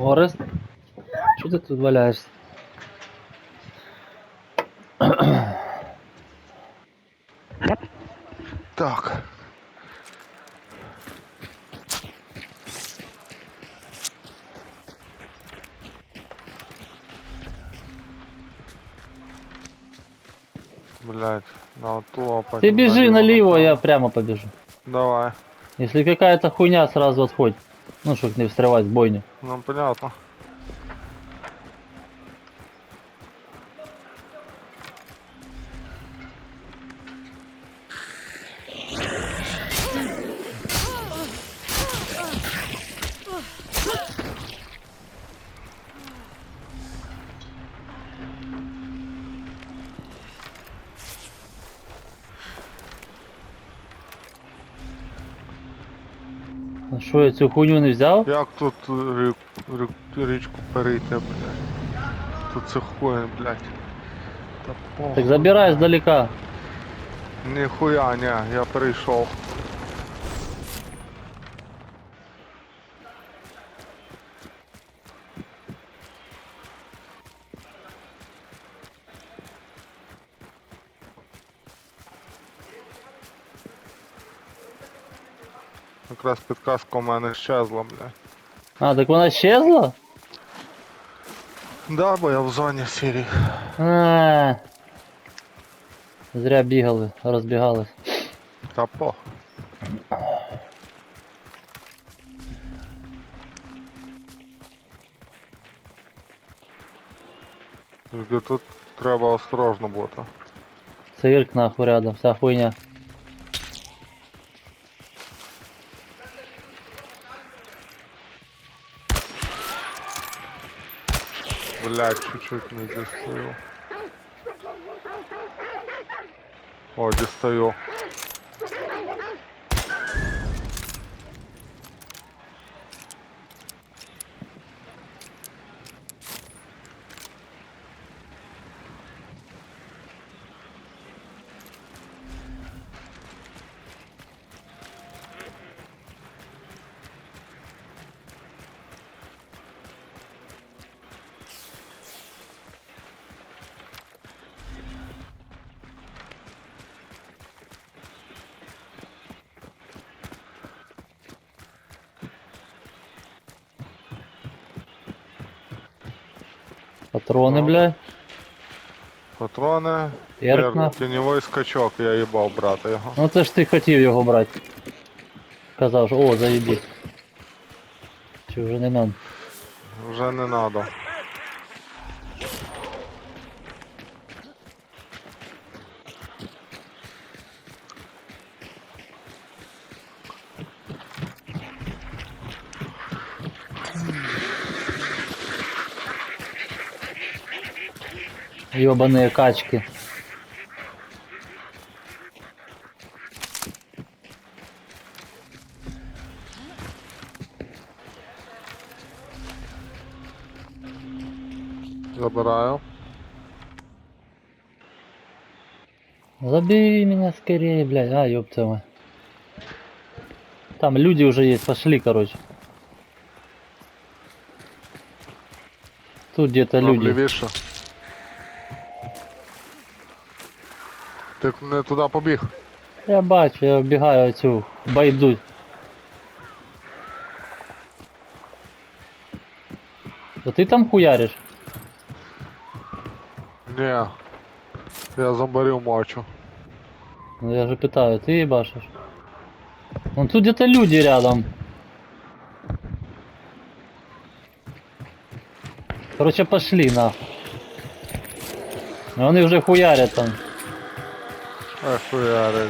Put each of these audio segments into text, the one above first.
Орест? Що ти тут валяєшся? Так. Блять, на оту а Ты потім бежи наліво. налево, я прямо побежу. Давай. Если какая-то хуйня, сразу отходь. Ну, щоб не встревать в бойню. Ну понятно. Що, я цю хуйню не взяв? Як тут рік, рік, річку перейти, блядь? Тут це хує, блядь. Та похуй. Так забирай сдалека. Ніхуя, ні, я перейшов. Якраз підказка у мене щезла, бля. А, так вона щезла? Да, бо я в зоні сірій. А, Зря бігали, розбігались. Та. Тільки тут треба осторожно бути. Цирк нахуй рядом, вся хуйня. Блять, чуть-чуть не достаю. О, дістаю. Патрони, Ну. блядь. Патрони. Ярк Тер- Тіньовий скачок, я їбав брати його. Ну це ж ти хотів його брати. Казав, що о, заїбіть. Чи вже не надо? Вже не надо. Ёбаные качки. Забираю. Забери меня скорее, блядь. А, ёпта мать. Там люди уже есть, пошли, короче. Тут где-то люди. лівіше. Ти не туди побіг. Я бачу, я вбігаю цю байду. То ти там хуяриш? Ні. Я зомбарів мочу. Ну я же питаю, ты ебашишь? Вон тут где-то люди рядом. Короче, пошли нахуй. Ну, Вони вже хуярять там. Эх, хуяри.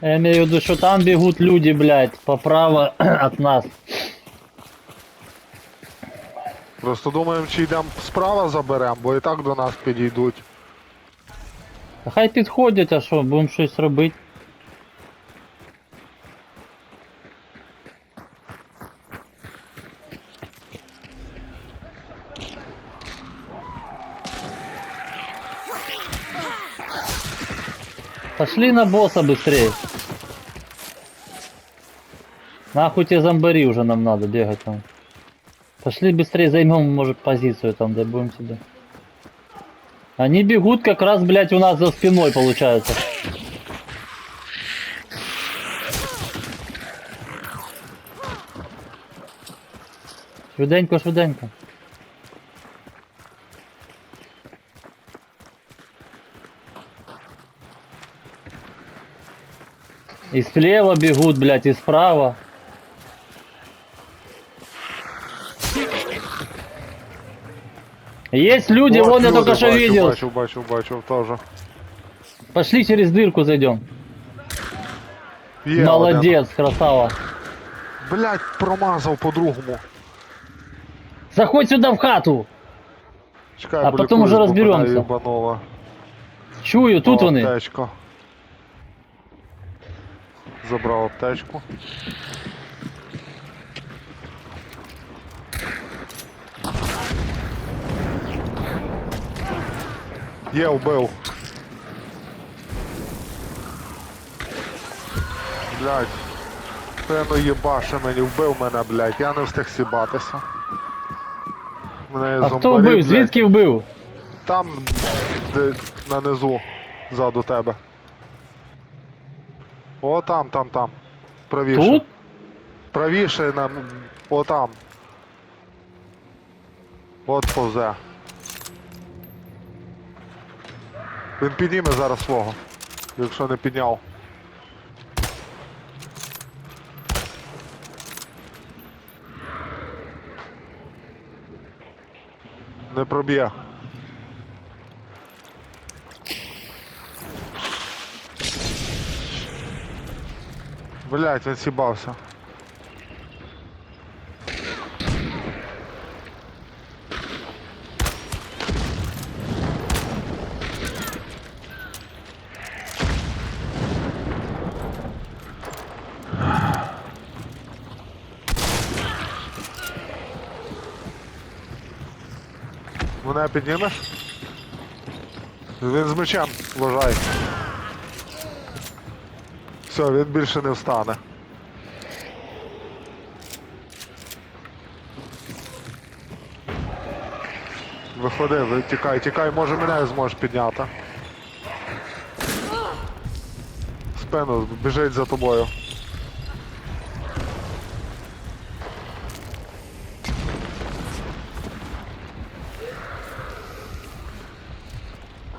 Я имею в виду, что там бегут люди, блядь, поправо от нас. Просто думаємо, чи йдемо справа заберемо, бо і так до нас підійдуть. Та хай підходять, а що, будемо щось робити. Пошли на босса быстрее. Нахуй те зомбари уже нам надо бегать там. Пошли быстрее займем, может, позицию там, да будем себе. Они бегут как раз, блядь, у нас за спиной, получается. Швиденько, швиденько. И слева бегут, блядь, и справа. Есть люди, От вон я люди, только что бачу, видел. Бачу, бачу, бачу, теж. Пошли через дырку зайдем. Є Молодец, красава. один. Блять, промазав по-другому. Заходь сюда в хату. Чекай, А бо потім лікуюсь, уже бо розберемося. мене їбануло. Чую, тут О, вони. Аптечка. Забрав аптечку. Є, вбив. Блять. Певно їбаше мені, вбив мене, блять. Я не встиг сібатися. Мене А хто вбив? блядь. Звідки вбив? Там, де нанизу, ззаду тебе. О, там, там, там. Правіше. Тут? Правіше на. О, там. От повзе. Він підніме зараз свого. Якщо не підняв. Не проб'є. Блять, він сібався. Мене піднімеш? Він з мечем, вважай. Все, він більше не встане. Виходи, ви- тікай, може мене зможеш підняти. Спину, біжить за тобою.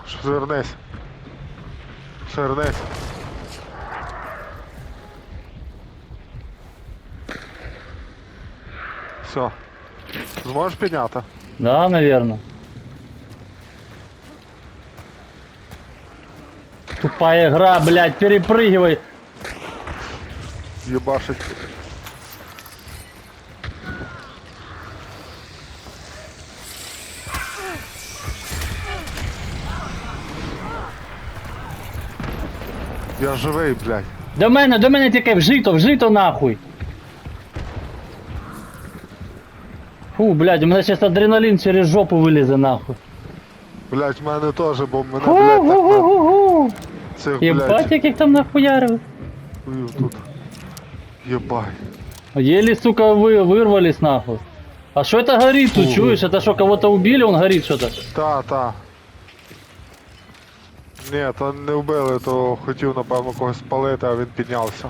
Швернись. Швернись. Все. Зможеш підняти? Да, наверное. Тупая игра, блядь, перепрыгивай. Єбашить. Я живий, блядь. До мене, до мене тільки вжито, вжито нахуй. Фу, блядь, у мене зараз адреналін через жопу вилізе нахуй. Блядь, в мене теж, бо мене, блядь, так на Ху-ху-ху-ху. цих, Єбать, блядь, яких там нахуярив. хуїв тут. Єбать. Еле, сука, вы вырвались нахуй. А что это горит тут, Ого. чуешь? Это что, кого-то убили, он горит что-то? Та, та. Ні, то не вбили, то хотів, напевно, когось спалити, а він піднявся.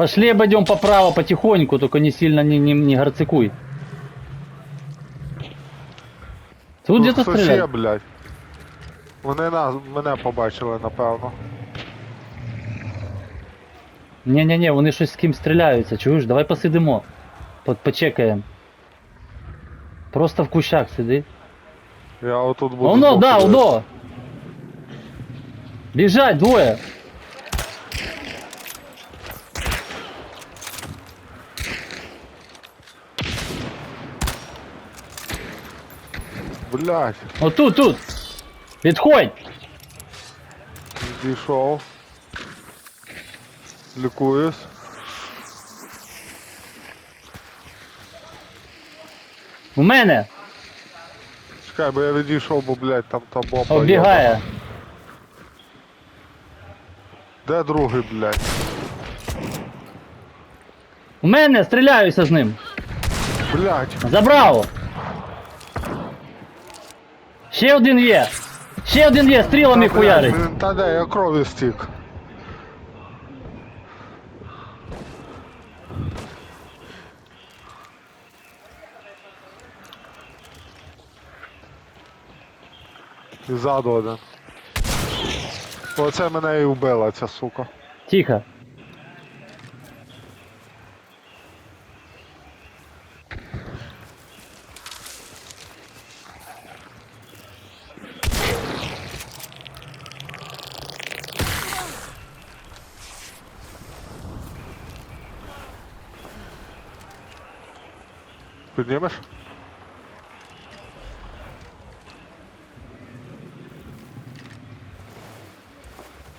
Пошли обойдем поправо потихоньку, только не сильно не, не, не горцикуй. Тут где-то хтось є, стреляют. блядь. Вони нас, мене побачили, напевно. Не-не-не, вони щось з ким стріляються, чуєш? Давай посидимо. По почекаємо. Просто в кущах сиди. Я отут буду. Оно, да, дивитися. удо. Біжать, двоє. Блядь, Отут, тут. Відходь. відійшов. Лікуюсь. У мене. Чекай, бо я відійшов, бо, блядь, там та бомба. Оббігає. йобана. Де другий, блядь? У мене стріляюся з ним. Блядь. Забрав. Ще один є. Ще один є, стрілами Та, хуярить. блядь, Та де, я крові стік. І ззаду один. Оце мене і вбила ця сука. Тихо. Піднімеш?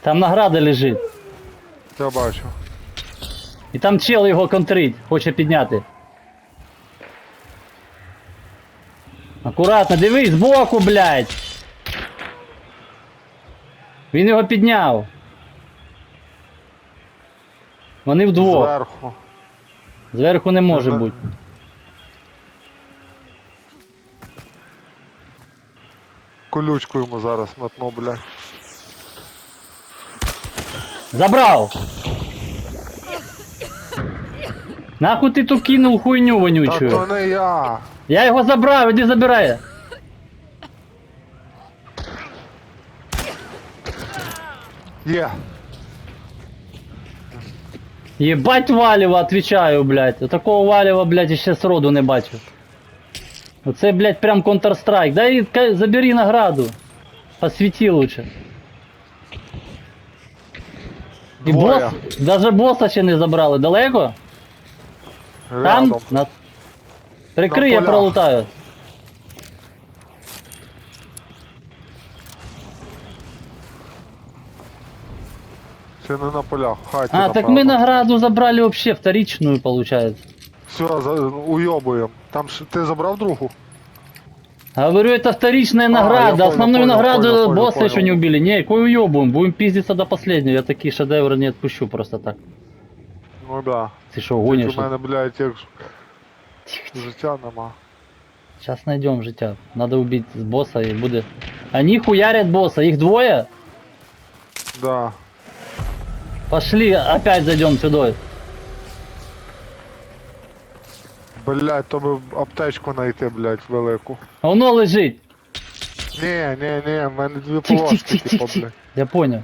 Там награда лежить. Я бачу. І там чел його контрить, хоче підняти. Акуратно, дивись, збоку, блядь. Він його підняв. Вони вдвох. Зверху. Зверху не може бути. Колючку йому зараз метну, блядь. Забрав! Нахуй ти ту кинув хуйню Та вонючу? то не я. Я його забрав, іди забирай. Є. Єбать валіва, отвечаю, блядь. Такого валіва, блядь, ще сроду не бачив. Оце, блядь, прям Counter-Strike. Дай забери награду. Посвіти лучше. І Двоє. бос, даже боса ще не забрали. Далеко? Там? На... Прикрий, я пролутаю. Це не на полях, хаті. А, так мы награду забрали вообще вторичную, получается. Все, уйобуємо. Там ж ти забрав другу? Говорю, это вторичная А, награда. понял, Основную понял, награду понял, понял, босса еще понял. не убили. Не, кой уебуем. Будем пиздиться до последнего. Я такие шедевры не отпущу просто так. Ну да. Ты что, гонишь? У мене, блядь, як ж- життя нема. Сейчас найдем життя. Надо убить с босса и будет. Они хуярят босса. Их двое? Да. Пошли, опять зайдем сюда. Блядь, то би аптечку знайти, блядь, велику. Оно лежит. Ні, ні, ні, в мене дві Тих, тих, полоски, тих, типу, тих, тих. Я понял.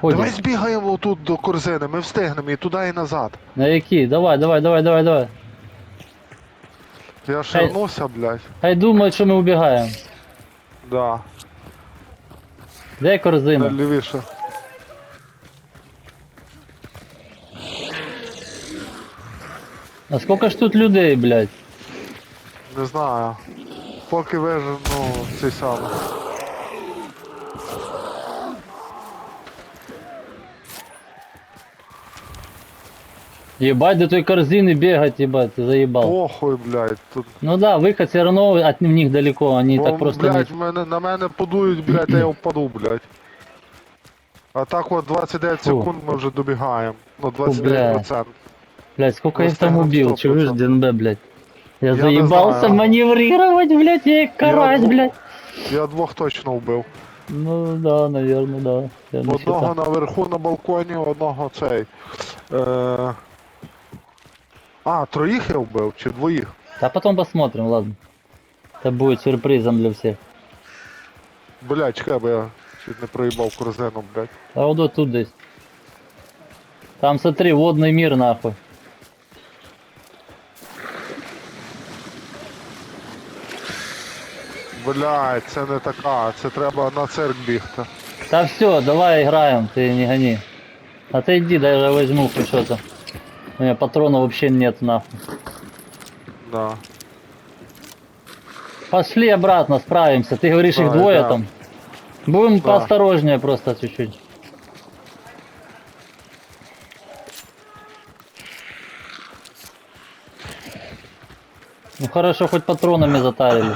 Ходим. Давай збігаємо тут до корзини, ми встигнемо і туди, і назад. На які? Давай, давай, давай, давай, давай. Я ширнувся, блядь. Хай думають, що ми убігаємо. Да. Де корзина? Лівіше. А сколько ж тут людей, блядь? Не знаю. Поки вижу, ну, цей саме. Ебать, до той корзины бегать, ебать, ты заебал. Похуй, блядь. Тут... Ну да, выход все равно от них далеко, они Бо, так просто блядь, не... мене, на мене подують, блядь, а я впаду, блядь. А так от 29 Фу. секунд ми вже добігаємо. Ну, Фу, 29%. Блядь, сколько я их там Просто убил, 100%. чуешь, ДНБ, блядь. Я, Я не заебался знаю. маневрировать, блядь, я как карась, двух- блядь. Я двох точно вбив. Ну да, наверное, да. Я не Одного считал. наверху на балконі, одного цей. Е... А, троїх я вбив чи двоїх? Да потом посмотрим, ладно. Это будет сюрпризом для всех. Блядь, чекай, бо я чуть не проїбав корзину, блядь. А вот тут здесь. Там смотри, водный мир нахуй. Блядь, це не така, це треба на цирк бігти. Да все, давай играем, ты не гони. Отойди, даже возьму хоть что-то. У меня патронов вообще нет нахуй. Да. Пошли обратно, справимся. Ты говоришь, их Давай, двое да. там. Будем Да. поосторожнее просто чуть-чуть. Ну хорошо, хоть патронами затарили.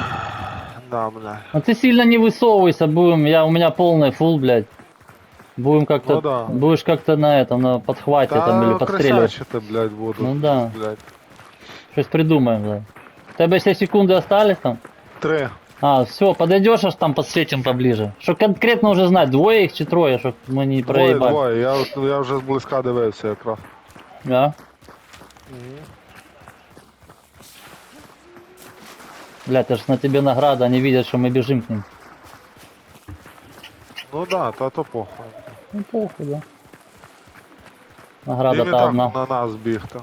Да, блядь. А ты сильно не высовывайся, будем. Я, у меня полный фул, блядь. Будем как-то, Ну да. будешь как-то на этом, на подхвате там или подстреливать. красавчити, блядь, буду. Ну да. Блядь. Щось придумаем, да. У тебя все секунды остались там? Три. А, все, подойдешь, аж там подсветим поближе. Чтоб конкретно уже знать, двое их чи трое, чтоб мы не Двоє, проебали. двоє. Я, от- я вже зблизька дивився якраз. Да? Бля, это ж на тебе награда, они видят, что мы бежим к ним. Ну да, та то похуй. Ну похуй, да. Їм і Награда-то так одна. на нас бігти.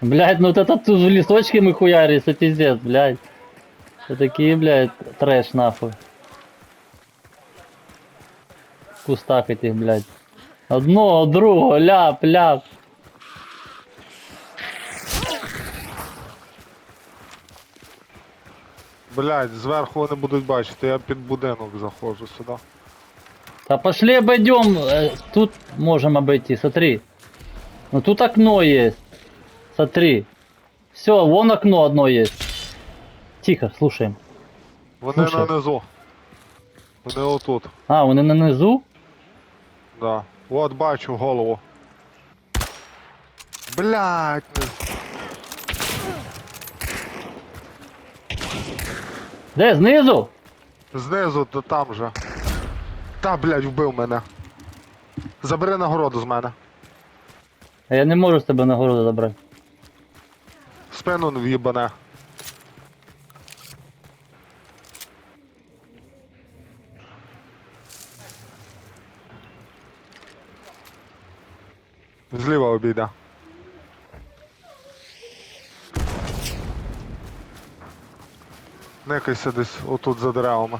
Блять, ну вот это тут в листочки мы хуярим, это пиздец, блядь. Это такие, блядь, трэш нахуй. В кустах этих, блядь. Одно, другое, ляп, ляп. Блядь, зверху вони будуть бачити, я під будинок заходжу сюди. Да пошли обойдем, э, тут можем обойти, смотри. Ну тут окно есть. Смотри. Все, вон окно одно есть. Тихо, слушаем. Вони Слушай. нанизу. Вони отут. А, вони на низу? Да. От бачу голову. Блядь. не- Де, знизу? Знизу, то там же. Та, блядь, вбив мене. Забери нагороду з мене. А я не можу з тебе нагороду забрати. Спину в'їбане. Зліва обійде. Никайся десь отут за деревами.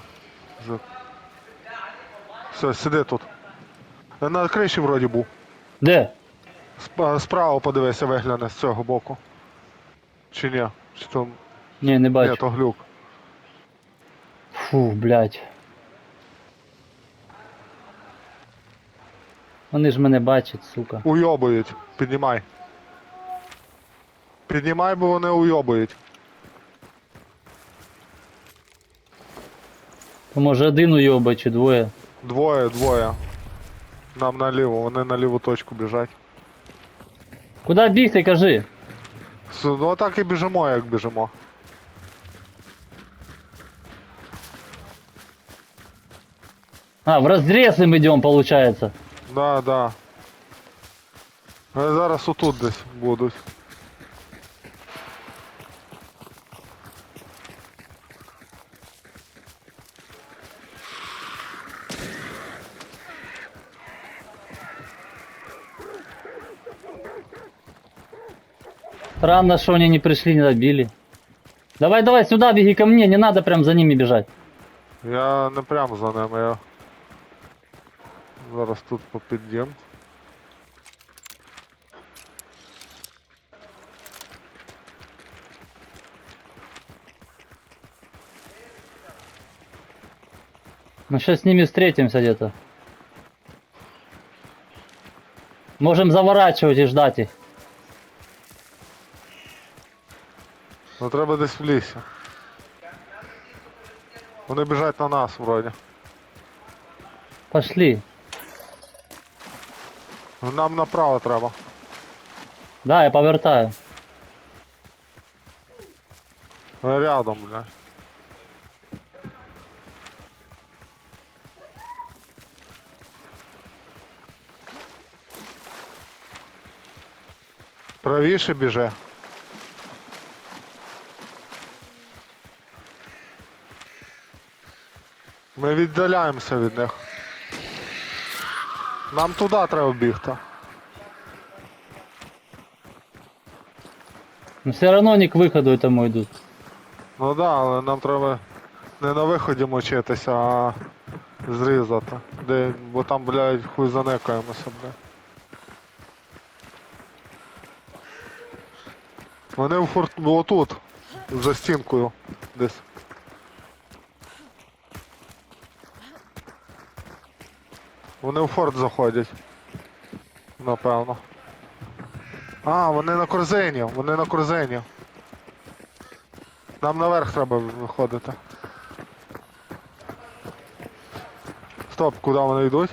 Все, сиди тут. На криші вроді був. Де? Сп- Справа подивися, вигляне з цього боку. Чи ні? Чи то. Ні, не Ні, бачу. то глюк. Фу, блядь. Вони ж мене бачать, сука. Уйобують. Піднімай. Піднімай, бо вони уйобують. То може один уйоба чи двоє. Двоє, двоє. Нам наліво, вони на ліву точку біжать. Куди бігти, кажи? С- Ну так і біжимо, як біжимо. А, в разрез им идем, получается. Да, да. Вони зараз отут десь будуть. Странно, что они не пришли, не добили. Давай, давай, сюда беги ко мне, не надо прям за ними бежать. Я не прямо за ними, я. Зараз тут попід'єм. Мы сейчас с ними встретимся где-то. Можем заворачивать и ждать их. Ну треба десь в лісі. Вони біжать на нас вроді. Пошли. Нам направо треба. Да, я повертаю. Вони Рядом, бля. Правіше біже. Ми віддаляємося від них. Нам туди треба бігти. Но все равно они к выходу этому идут. Ну да, але нам треба не на виході мочитися, а зрізати. Де, бо там, блядь, хуй занекаємося, блядь. Вони в форт... отут, за стінкою десь. Вони в форт заходять. Напевно. А, вони на корзині, вони на корзині. Нам наверх треба виходити. Стоп, куди вони йдуть?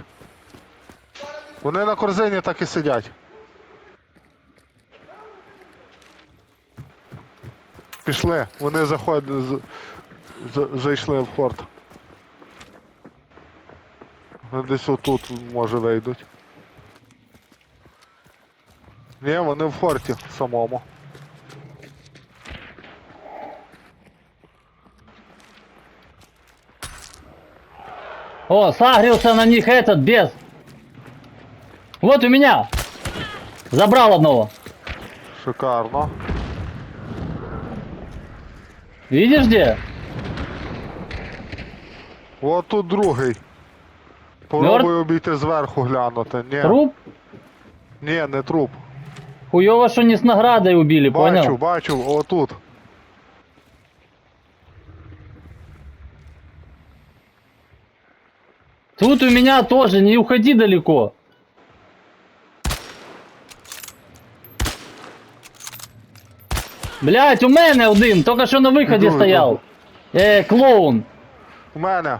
Вони на корзині так і сидять. Пішли, вони заходять, зайшли в форт. Вони Десь отут, може, вийдуть. Ні, вони в форті самому. О, сагрился на них этот, без. Вот у меня. Забрал одного. Шикарно. Видишь где? От тут другий. Попробуй обійти зверху глянути. Ні, Труп? ні, не труп. Хуёво, что не с наградой убили, Бачу, понял? бачу, отут. Тут у меня тоже, не уходи далеко. Блять, у мене один, только що на виході Іду, стояв. Е, клоун. У мене.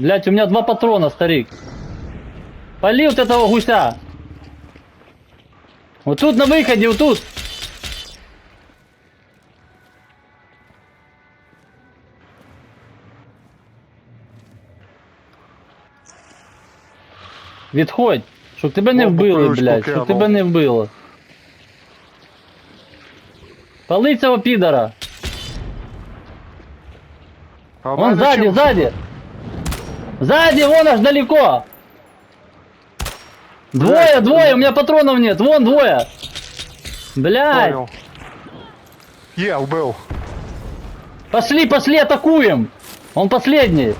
Блять, у меня два патрона, старик. Пали вот этого гуся. Вот тут на выходе, вот тут. Відходь, щоб тебе не Бомбу вбили, блядь, щоб тебе не вбило. Пали цього підара. А Вон сзади, чим- сзади. Вон аж далеко. Двое, двое, у меня патронов нет. Вон двое. Блядь. Понял. Є, вбив. Пошли, пошли, атакуем. Он последний.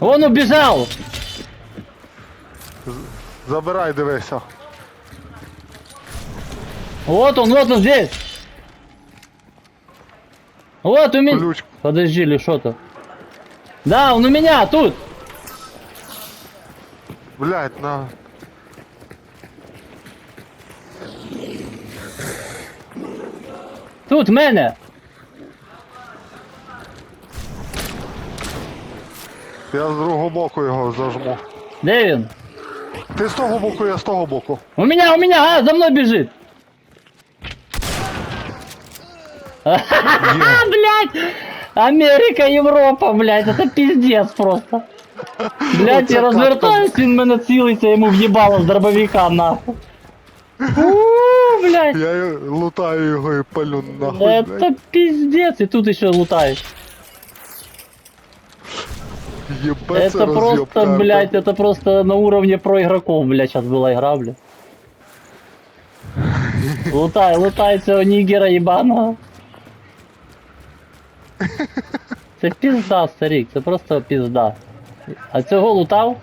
Он убежал. Забирай, дивися. Вот он, вот он здесь. Вот у меня. Ключ. Подожди, или что-то. Да, он у меня тут. Блять, на. Тут в мене. Я з другого боку його зажму. Де він? Ти з того боку, я з того боку. У меня, у меня, а, за мной бежит. А, блядь! Америка, Европа, блядь, это пиздец просто. Блядь, я Оце розвертаюсь, він мене цілиться, йому в'їбало з дробовика, нахуй. У, блядь, Я й- лутаю його і палю нахуй. блядь. это пиздец, и тут еще лутает. Єбе, це Это роз'єб просто, карта. блядь, это просто на уровне про игроков, блядь, сейчас была игра, блядь. Лутай, лутай цього нігера єбаного. Це пізда, старик, це просто пізда. А цього лутав?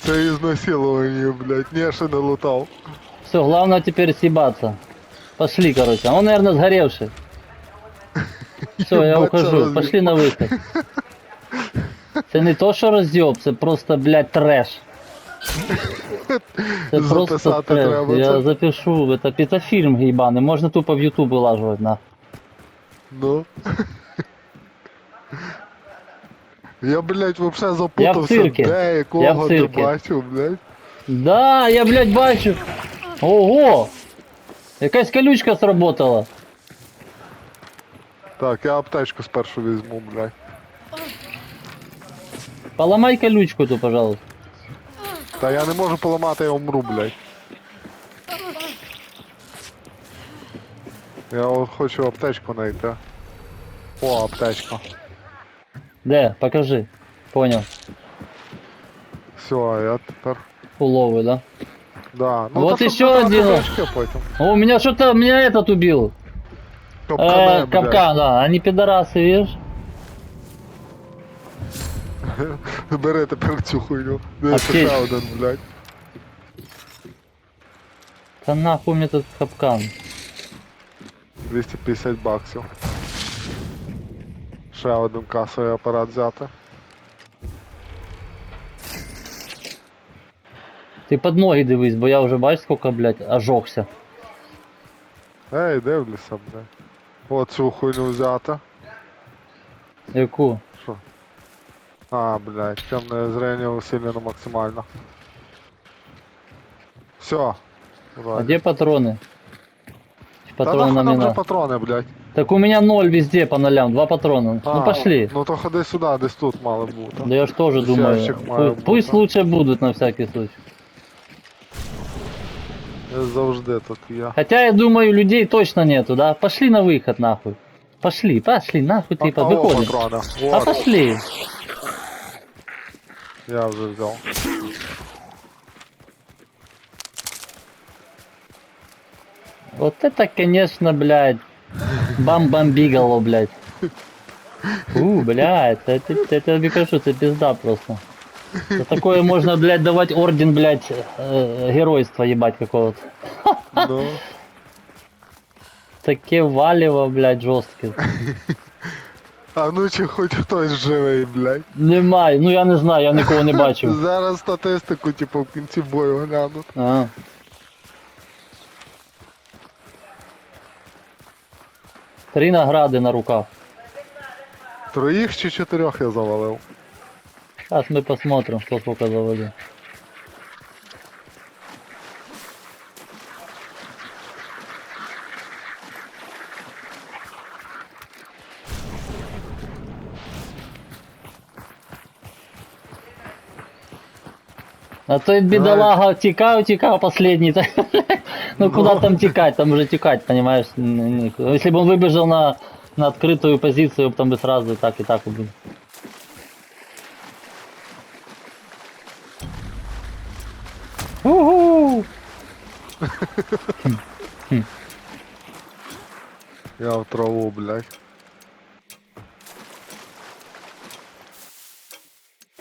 Це ізнасилування, блядь. Ні, ще не лутав. Все, главное теперь съебаться. Пошли, короче. А он, наверное, сгоревший. Все, я ухожу. роз'єб. Пошли на виход. Це не то, що роз'єб, це просто, блядь, треш. Це просто Записати треш. треба Я це. запишу, это пізофільм гейбаний, можна тупо в YouTube вилажувати, на. Ну. Я, блядь, вообще запутався, цирке. де Я якого в ти цирке. бачив, блядь. Да, я, блядь, бачу. Ого! Якась колючка сработала. Так, я аптечку спершу візьму, блядь. Поломай колючку ту, пожалуйста. Та я не можу поламати, я умру, блядь. Я от хочу аптечку знайти. О, аптечка. Де, покажи. Понял. Все, я тепер. Фуловый, да? Да. Ну, Вот еще один. потім. О, меня что-то, меня этот убил. Э, капкан, да. Они пидорасы, видишь? Бери тепер цю хуйню. Дивись, Аптечку. ще один, блядь. Да нахуй мне этот капкан. 250 баксів. Ще один касовий апарат взяти. Ти під ноги дивись, бо я вже бачиш, сколько, блядь, ожогся. Ей, дивлюся, блядь. От цю хуйню взяти. Яку? Що? А, блядь, темне зрення усилено максимально. Все. А где патроны? Та Патроны нахуй нам вже патрони, блядь. Так у меня ноль везде по нолям, два патрона. А, ну пошли. Ну то ходи сюди, десь тут мало бути. Да я ж тоже думаю. пу- бути. Пусть лучше будут на всякий случай. Я завжди тут є. Хотя я думаю, людей точно нету, да? Пошли на выход нахуй. Пошли, пошли, нахуй ты А, о, выходим. патрони. А пошли. я вже взяв. Вот это, конечно, блядь. Бам-бам-бигало, блядь. У, блядь, это, это, это, мне кажется, это пизда просто. За такое можно, блядь, давать орден, блядь, э, геройства ебать какого-то. Ну, Таке валіво, блядь, жорстке. а ну чи хоч хтось живий, блядь. Немає, ну я не знаю, я нікого не бачив. Зараз статистику, типу, в кінці бою гляну. А. Три награди на руках. Троїх чи чотирьох я завалив. Зараз ми посмотрим, що сколько завалил. А той бедолага текал, текал последний. Ну куда там текать, там уже текать, понимаешь? Если бы он выбежал на, на открытую позицию, там бы сразу и так и так убил. Уху! Я в траву, блядь.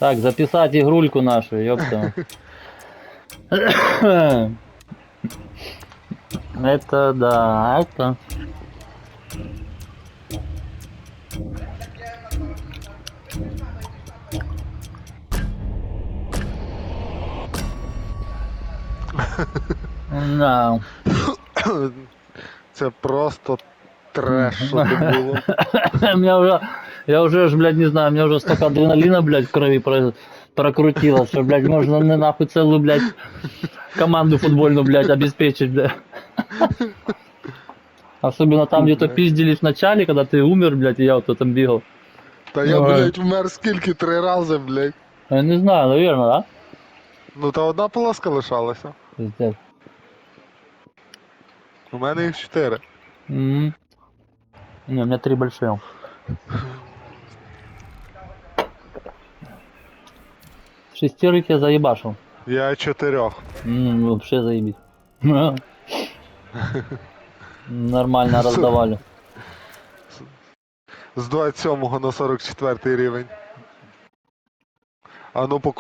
Так, записать игрульку нашу, ёпта. Это да, это. Да. Це просто треш, що це було. У меня уже, я уже, ж, блядь, не знаю, у меня уже столько адреналина, блядь, в крови про- прокрутилось, что, блядь, можно на нахуй целую, блядь, команду футбольную, блядь, обеспечить, блядь. Особенно там, где-то пиздили в начале, когда ты умер, блядь, и я вот там бегал. Та я, Ой. блядь, вмер скільки три рази, блядь. Я не знаю, наверное, да? Ну та одна полоска лишалася. Пиздец. У мене їх чотири. М. Не, у меня три большие. Шестерых я заебашил. Я чотирьох. М, вообще заебись. Нормально раздавали. З 27 на 44 рівень. А ну по